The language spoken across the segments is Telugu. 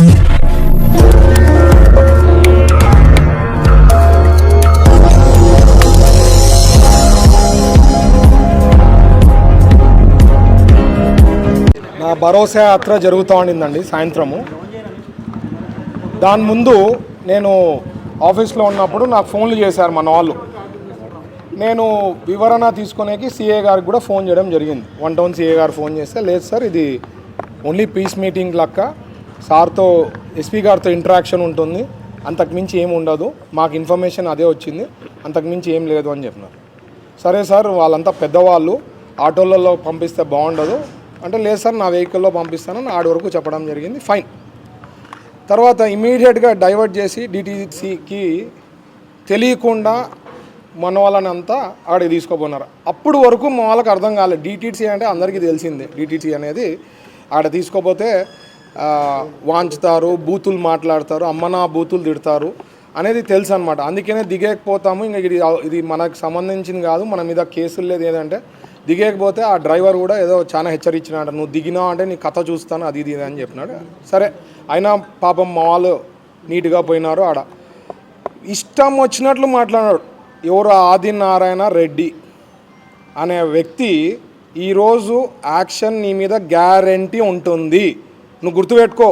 నా భరోసా యాత్ర జరుగుతూ ఉండిందండి సాయంత్రము. దాని ముందు నేను ఆఫీస్లో ఉన్నప్పుడు నాకు ఫోన్లు చేశారు మన వాళ్ళు. నేను వివరణ తీసుకునేకి సీఏ గారికి కూడా ఫోన్ చేయడం జరిగింది. వన్ టౌన్ సీఏ గారు ఫోన్ చేస్తే లేదు సార్ ఇది ఓన్లీ పీస్ మీటింగ్ లెక్క. సార్తో ఎస్పీ గారితో ఇంటరాక్షన్ ఉంటుంది. అంతకుమించి ఏమి ఉండదు. మాకు ఇన్ఫర్మేషన్ అదే వచ్చింది. అంతకుమించి ఏం లేదు అని చెప్పినారు. సరే సార్ వాళ్ళంతా పెద్దవాళ్ళు. ఆటోలలో పంపిస్తే బాగుండదు. అంటే లేదు సార్ నా వెహికల్లో పంపిస్తానని ఆడి వరకు చెప్పడం జరిగింది. ఫైన్ తర్వాత ఇమీడియట్గా డైవర్ట్ చేసి డిటీసీకి తెలియకుండా మన వాళ్ళని అంతా ఆడికి తీసుకోబోనారు అప్పుడు వరకు మా వాళ్ళకి అర్థం కాలేదు డిటీసీ అంటే అందరికీ తెలిసిందే. డిటీసీ అనేది ఆడ తీసుకోపోతే వాంచుతారు బూతులు మాట్లాడతారు అమ్మనా బూతులు తిడతారు అనేది తెలుసు అనమాట అందుకనే దిగేకపోతాము ఇంకా ఇది ఇది మనకు సంబంధించింది కాదు మన మీద కేసులు లేదు ఏదంటే దిగేకపోతే ఆ డ్రైవర్ కూడా ఏదో చాలా హెచ్చరించినాడు నువ్వు దిగినా అంటే నీ కథ చూస్తాను అది ఇది అని చెప్పినాడు. సరే అయినా పాపం మా వాళ్ళు నీట్గా పోయినారు ఆడ. ఇష్టం వచ్చినట్లు మాట్లాడాడు. ఎవరు ఆదినారాయణ రెడ్డి అనే వ్యక్తి ఈరోజు యాక్షన్ నీ మీద గ్యారంటీ ఉంటుంది. నువ్వు గుర్తుపెట్టుకో.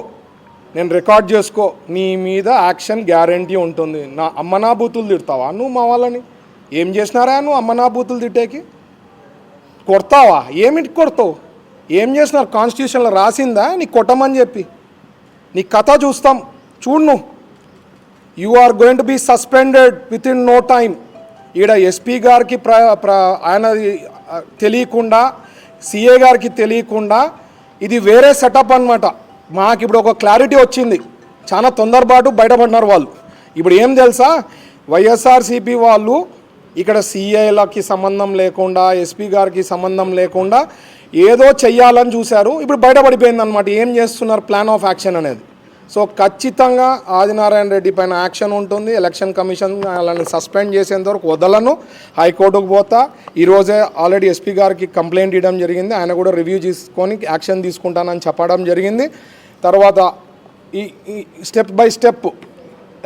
నేను రికార్డ్ చేసుకో. నీ మీద యాక్షన్ గ్యారంటీ ఉంటుంది. నా అమ్మనా బూతులు తిడతావా నువ్వు మా వాళ్ళని? ఏం చేసినారా నువ్వు అమ్మనా బూతులు తిట్టేకి? కొడతావా? ఏమిటి కొడతావు? ఏం చేసినారు? కాన్స్టిట్యూషన్లో రాసిందా? నీకు కొట్టమని చెప్పి. నీ కథ చూస్తాం. చూడు నువ్వు. You are going to be suspended within no time ఈడ ఎస్పీ గారికి ప్ర ప్ర ఆయన తెలియకుండా సిఏ గారికి తెలియకుండా ఇది వేరే సెటప్ అన్నమాట. మాకు ఇప్పుడు ఒక క్లారిటీ వచ్చింది. చాలా తొందరపాటు బయటపడినారు వాళ్ళు. ఇప్పుడు ఏం తెలుసా? వైఎస్ఆర్సీపీ వాళ్ళు ఇక్కడ సిఐలకి సంబంధం లేకుండా ఎస్పీ గారికి సంబంధం లేకుండా ఏదో చెయ్యాలని చూశారు. ఇప్పుడు బయటపడిపోయింది అనమాట ఏం చేస్తున్నారు? ప్లాన్ ఆఫ్ యాక్షన్ అనేది. సో ఖచ్చితంగా ఆదినారాయణ రెడ్డి పైన యాక్షన్ ఉంటుంది. ఎలక్షన్ కమిషన్ వాళ్ళని సస్పెండ్ చేసేంత వరకు వదలను. హైకోర్టుకు పోతా. ఈరోజే ఆల్రెడీ ఎస్పీ గారికి కంప్లైంట్ ఇవ్వడం జరిగింది. ఆయన కూడా రివ్యూ తీసుకొని యాక్షన్ తీసుకుంటానని చెప్పడం జరిగింది. తర్వాత ఈ step by step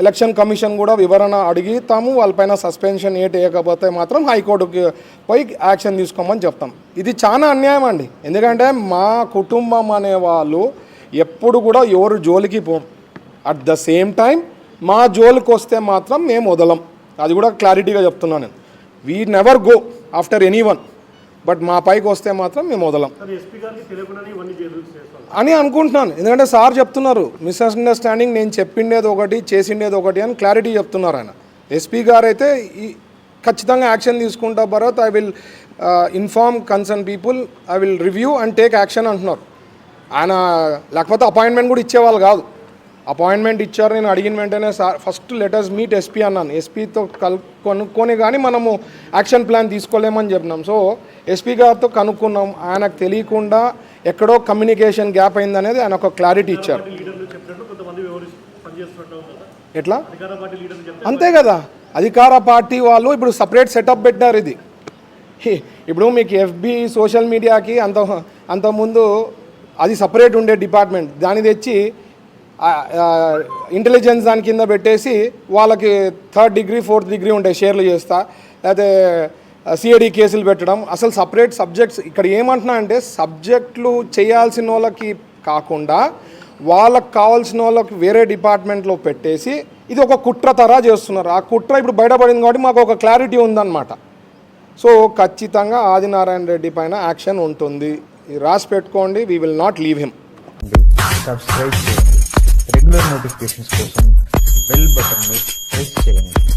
election commission కూడా వివరణ అడిగితాము. వాళ్ళపైన సస్పెన్షన్ ఏట్ వేయకపోతే మాత్రం హైకోర్టుకి పోయి యాక్షన్ తీసుకోమని చెప్తాం. ఇది చాలా అన్యాయం అండి. ఎందుకంటే మా కుటుంబం అనే వాళ్ళు ఎప్పుడు కూడా ఎవరు జోలికి పోం అట్ ద సేమ్ టైం మా జోలికి వస్తే మాత్రం మేము వదలం. అది కూడా క్లారిటీగా చెప్తున్నాను నేను. We never go after anyone but మా పైకి వస్తే మాత్రం మేము వదలం. అని అనుకుంటున్నాను. ఎందుకంటే సార్ చెప్తున్నారు మిస్అండర్స్టాండింగ్ నేను చెప్పిండేది ఒకటి చేసిండేది ఒకటి అని క్లారిటీ చెప్తున్నారు ఆయన. ఎస్పీ గారు అయితే ఈ ఖచ్చితంగా యాక్షన్ తీసుకుంటా Bharat I will inform concern people I will review and take action అంటున్నారు. ఆయన లేకపోతే అపాయింట్మెంట్ కూడా ఇచ్చేవాళ్ళు కాదు. అపాయింట్మెంట్ ఇచ్చారు నేను అడిగిన వెంటనే sir first letters meet SP అన్నాను. ఎస్పీతో కల్ కొనుక్కొని కానీ మనము యాక్షన్ ప్లాన్ తీసుకోలేమని చెప్పినాం. సో ఎస్పీ గారితో కనుక్కున్నాం. ఆయనకు తెలియకుండా ఎక్కడో కమ్యూనికేషన్ గ్యాప్ అయిందనేది ఆయన ఒక క్లారిటీ ఇచ్చారు. ఎట్లా? అంతే కదా. అధికార పార్టీ వాళ్ళు ఇప్పుడు సపరేట్ సెటప్ పెట్టినారు ఇది. ఇప్పుడు మీకు ఎఫ్బి సోషల్ మీడియాకి అంత అంతకుముందు అది సపరేట్ ఉండే డిపార్ట్మెంట్. దాన్ని తెచ్చి ఇంటెలిజెన్స్ దాని కింద పెట్టేసి వాళ్ళకి థర్డ్ డిగ్రీ ఫోర్త్ డిగ్రీ ఉంటాయి షేర్లు చేస్తా. లేకపోతే సిఐడి కేసులు పెట్టడం. అసలు సపరేట్ సబ్జెక్ట్స్ ఇక్కడ ఏమంటున్నా అంటే సబ్జెక్టులు చేయాల్సిన వాళ్ళకి కాకుండా వాళ్ళకి కావాల్సిన వాళ్ళకి వేరే డిపార్ట్మెంట్లో పెట్టేసి ఇది ఒక కుట్ర తరా చేస్తున్నారు. ఆ కుట్ర ఇప్పుడు బయటపడింది కాబట్టి మాకు ఒక క్లారిటీ ఉందన్నమాట. సో ఖచ్చితంగా ఆదినారాయణ రెడ్డి పైన యాక్షన్ ఉంటుంది. రాసి పెట్టుకోండి we will not leave him subscribe చేయండి. రెగ్యులర్ నోటిఫికేషన్స్ కోసం బెల్ బటన్ ప్రెస్ చేయండి.